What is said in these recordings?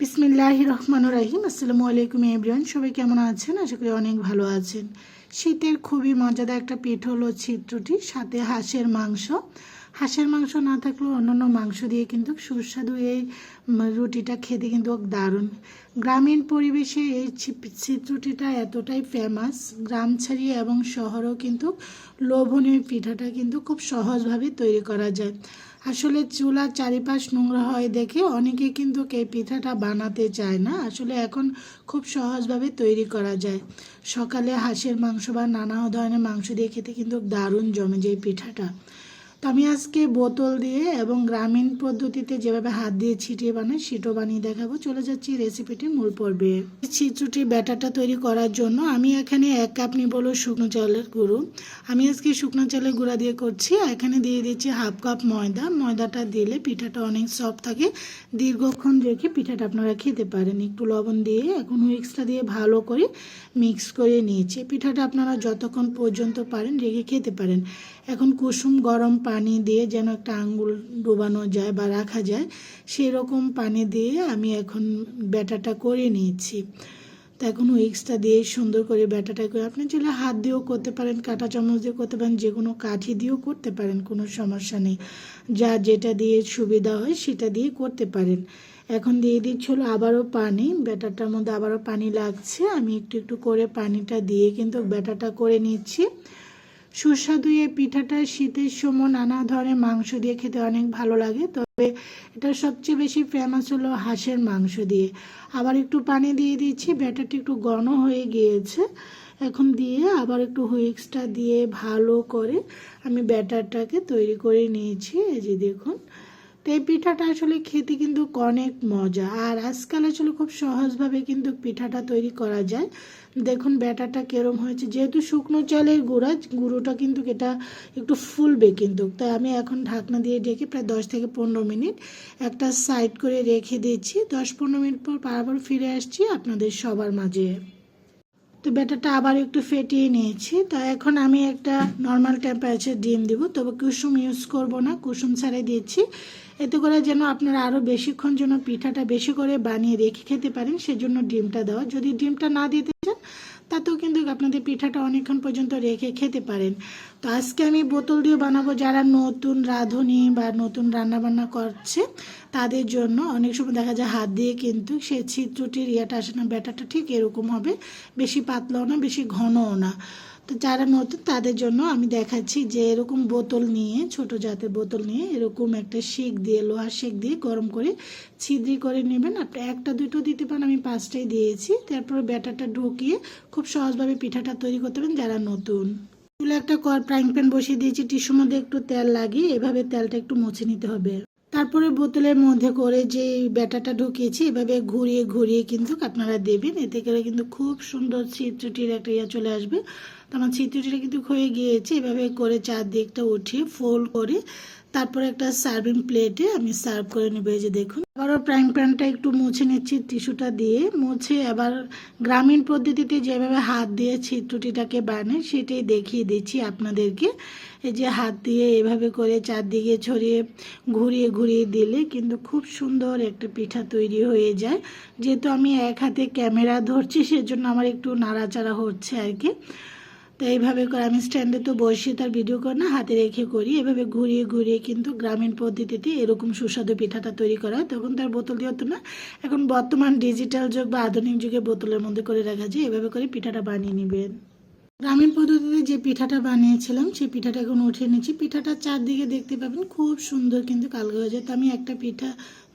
বিসমিল্লাহ রহমান রাহিম। আসসালামু আলাইকুম এভরিওয়ান, সবাই কেমন আছেন? আশা করি অনেক ভালো আছেন। শীতের খুবই মজাদার একটা পিঠ হলো চিত্রটি সাথে হাঁসের মাংস। হাঁসের মাংস না থাকলেও অন্যান্য মাংস দিয়ে কিন্তু সুস্বাদু এই রুটিটা খেতে কিন্তু দারুণ। গ্রামীণ পরিবেশে এই ছিদ্রটিটা এতটাই ফেমাস গ্রাম ছাড়িয়ে এবং শহরেও কিন্তু লোভনীয় পিঠাটা কিন্তু খুব সহজভাবে তৈরি করা যায়। আসলে চুলার চারিপাশ নোংরা হয় দেখে অনেকে কিন্তু এই পিঠাটা বানাতে চায় না, আসলে এখন খুব সহজভাবে তৈরি করা যায়। সকালে হাঁসের মাংস বা নানা ধরনের মাংস দিয়ে খেতে কিন্তু দারুণ জমে যায় পিঠাটা। তো আমি আজকে বোতল দিয়ে এবং গ্রামীণ পদ্ধতিতে যেভাবে হাত দিয়ে ছিটিয়ে বানাই, সেটাও বানিয়ে দেখাবো। চলে যাচ্ছি রেসিপিটির মূল পর্বে। ছিচুটির ব্যাটারটা তৈরি করার জন্য আমি এখানে এক কাপ নিব হলো শুকনো চালের গুঁড়ো। আমি আজকে শুকনো চালের গুঁড়া দিয়ে করছি এখানে দিয়ে দিচ্ছি হাফ কাপ ময়দা। ময়দাটা দিলে পিঠাটা অনেক সফট থাকে। দীর্ঘক্ষণ রেখে পিঠাটা আপনারা খেতে পারেন। একটু লবণ দিয়ে এখন উইক্সটা দিয়ে ভালো করে মিক্স করে নিয়েছি। পিঠাটা আপনারা যতক্ষণ পর্যন্ত পারেন রেখে খেতে পারেন। এখন কুসুম গরম পানি দিয়ে যেন একটা আঙ্গুল ডোবানো যায় বা রাখা যায় সেই রকম পানি দিয়ে আমি এখন ব্যাটাটা করে নিয়েছি। তো এখন উইক্সটা দিয়ে সুন্দর করে ব্যাটাটা করে আপনি চাইলে হাত দিয়েও করতে পারেন, কাঁটা চামচ দিয়ে করতে পারেন যে কোনো কাঠি দিয়েও করতে পারেন, কোনো সমস্যা নেই। যা যেটা দিয়ে সুবিধা হয় সেটা দিয়ে করতে পারেন। এখন দিয়ে দিচ্ছি হলো আবারও পানি, ব্যাটারটার মধ্যে আবারও পানি লাগছে, আমি একটু একটু করে পানিটা দিয়ে কিন্তু ব্যাটারটা করে নিচ্ছি। সুস্বাদু এই পিঠাটা শীতের সময় নানা ধরনের মাংস দিয়ে খেতে অনেক ভালো লাগে। তবে এটা সবচেয়ে বেশি ফেমাস হলো হাঁসের মাংস দিয়ে। আবার একটু পানি দিয়ে দিচ্ছি, ব্যাটারটি একটু ঘন হয়ে গিয়েছে। এখন দিয়ে আবার একটু হুইক্সটা দিয়ে ভালো করে আমি ব্যাটারটাকে তৈরি করে নিয়েছি। এই যে দেখুন তো এই পিঠাটা আসলে খেতে কিন্তু অনেক মজা। আর আজকাল আসলে খুব সহজভাবে কিন্তু পিঠাটা তৈরি করা যায়। দেখুন ব্যাটারটা কেরম হয়েছে। যেহেতু শুকনো চালের গুঁড়া, গুঁড়োটা কিন্তু এটা একটু ফুলবে কিন্তু। তাই আমি এখন ঢাকনা দিয়ে ঢেকে প্রায় দশ থেকে পনেরো মিনিট একটা সাইড করে রেখে দিচ্ছি। দশ পনেরো মিনিট পর আবার ফিরে আসছি আপনাদের সবার মাঝে। তো ব্যাটারটা আবার একটু ফেটিয়ে নিয়েছি। তো এখন আমি একটা নর্মাল টেম্পারেচার ডিম দিব। তবে কুসুম ইউজ করব না। কুসুম ছাড়াই দিয়েছি এতে করে যেন আপনারা আরও বেশিক্ষণ যেন পিঠাটা বেশি করে বানিয়ে রেখে খেতে পারেন, সেজন্য ডিমটা দেওয়া। যদি ডিমটা না দিতে চান, তাতেও কিন্তু আপনাদের পিঠাটা অনেকক্ষণ পর্যন্ত রেখে খেতে পারেন। তো আজকে আমি বোতল দিয়ে বানাবো যারা নতুন রাঁধুনি বা নতুন রান্নাবান্না করছে, তাদের জন্য অনেক সময় দেখা যায় হাত দিয়ে কিন্তু সেই ছিদ্রটির ইয়েটা আসে না, ব্যাটারটা ঠিক এরকম হবে। বেশি পাতলাও না, বেশি ঘনও না। তো যারা নতুন, তাদের জন্য আমি দেখাচ্ছি যে এরকম বোতল নিয়ে, ছোট জাতের বোতল নিয়ে এরকম একটা শেক দিয়ে, লোহার শেক দিয়ে গরম করে ছিদ্রি করে নেবেন। আপনি একটা, দুটো দিতে পারেন, আমি পাঁচটাই দিয়েছি। তারপর ব্যাটারটা ঢুকিয়ে খুব সহজভাবে পিঠাটা তৈরি করতে পারেন যারা নতুন। চুলে একটা কর ফ্রাইং প্যান বসিয়ে দিয়েছি। টিস্যুর মধ্যে একটু তেল লাগিয়ে এভাবে তেলটা একটু মুছে নিতে হবে। তারপরে বোতলের মধ্যে করে যে ব্যাটাটা ঢুকিয়েছি, এভাবে ঘুরিয়ে ঘুরিয়ে কিন্তু আপনারা দেবেন। এতে করে কিন্তু খুব সুন্দর চিত্রটির একটা ইয়ে চলে আসবে। তো আমার চিত্রটিটা কিন্তু হয়ে গিয়েছে। এভাবে করে চারদিকটা উঠিয়ে ফোল্ড করে তারপরে একটা সার্ভিং প্লেটে আমি সার্ভ করে নেব যে দেখুন। আবারও ফ্রাইং প্যানটা একটু মুছে নিচ্ছি টিস্যুটা দিয়ে। মুছে আবার গ্রামীণ পদ্ধতিতে যেভাবে হাত দিয়ে ছিদ্রটিটাকে বানায় সেটাই দেখিয়ে দিচ্ছি আপনাদেরকে। এই যে হাত দিয়ে এভাবে করে চারদিকে ছড়িয়ে ঘুরিয়ে ঘুরিয়ে দিলে কিন্তু খুব সুন্দর একটা পিঠা তৈরি হয়ে যায়। যেহেতু আমি এক হাতে ক্যামেরা ধরছি, সেজন্য আমার একটু নাড়াচাড়া হচ্ছে আর কি। তো এইভাবে করে আমি স্ট্যান্ডে তো বসিয়ে তার ভিডিও করে না, হাতে রেখে করি। এভাবে ঘুরিয়ে ঘুরিয়ে কিন্তু গ্রামীণ পদ্ধতিতে এরকম সুস্বাদু পিঠাটা তৈরি করা হয়। তখন তার বোতল দিয়ে হতো না এখন বর্তমান ডিজিটাল যুগ বা আধুনিক যুগে বোতলের মধ্যে করে রাখা যায়। এভাবে করে পিঠাটা বানিয়ে নেবেন। গ্রামীণ পদ্ধতিতে যে পিঠাটা বানিয়েছিলাম, সেই পিঠাটা এখন উঠিয়ে নিচ্ছি। পিঠাটা চারদিকে দেখতে পাবেন, খুব সুন্দর কিন্তু কালকে হয়ে যায়। তো আমি একটা পিঠা,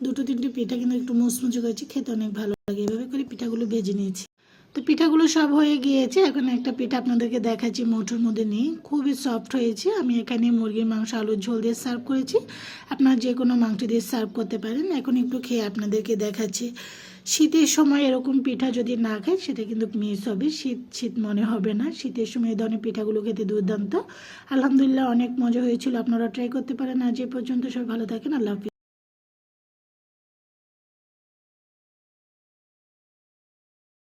দুটো, তিনটে পিঠা কিন্তু একটু মুচমুচে করেছি, খেতে অনেক ভালো লাগে। এভাবে করে পিঠাগুলো ভেজে নিয়েছি। তো পিঠাগুলো সব হয়ে গিয়েছে। এখন একটা পিঠা আপনাদেরকে দেখাচ্ছি, মুঠোর মধ্যে নিয়ে খুবই সফট হয়েছে। আমি এখানে মুরগির মাংস, আলুর ঝোল দিয়ে সার্ভ করেছি। আপনারা যে কোনো মাংস দিয়ে সার্ভ করতে পারেন। এখন একটু খেয়ে আপনাদেরকে দেখাচ্ছি। শীতের সময় এরকম পিঠা যদি না খায় সেটা কিন্তু মিস হবে। শীত শীত মনে হবে না। শীতের সময় এই ধরনের পিঠাগুলো খেতে দুর্দান্ত। আলহামদুলিল্লাহ অনেক মজা হয়েছিল। আপনারা ট্রাই করতে পারেন। আজ এ পর্যন্ত সব ভালো থাকেন। আল্লাহ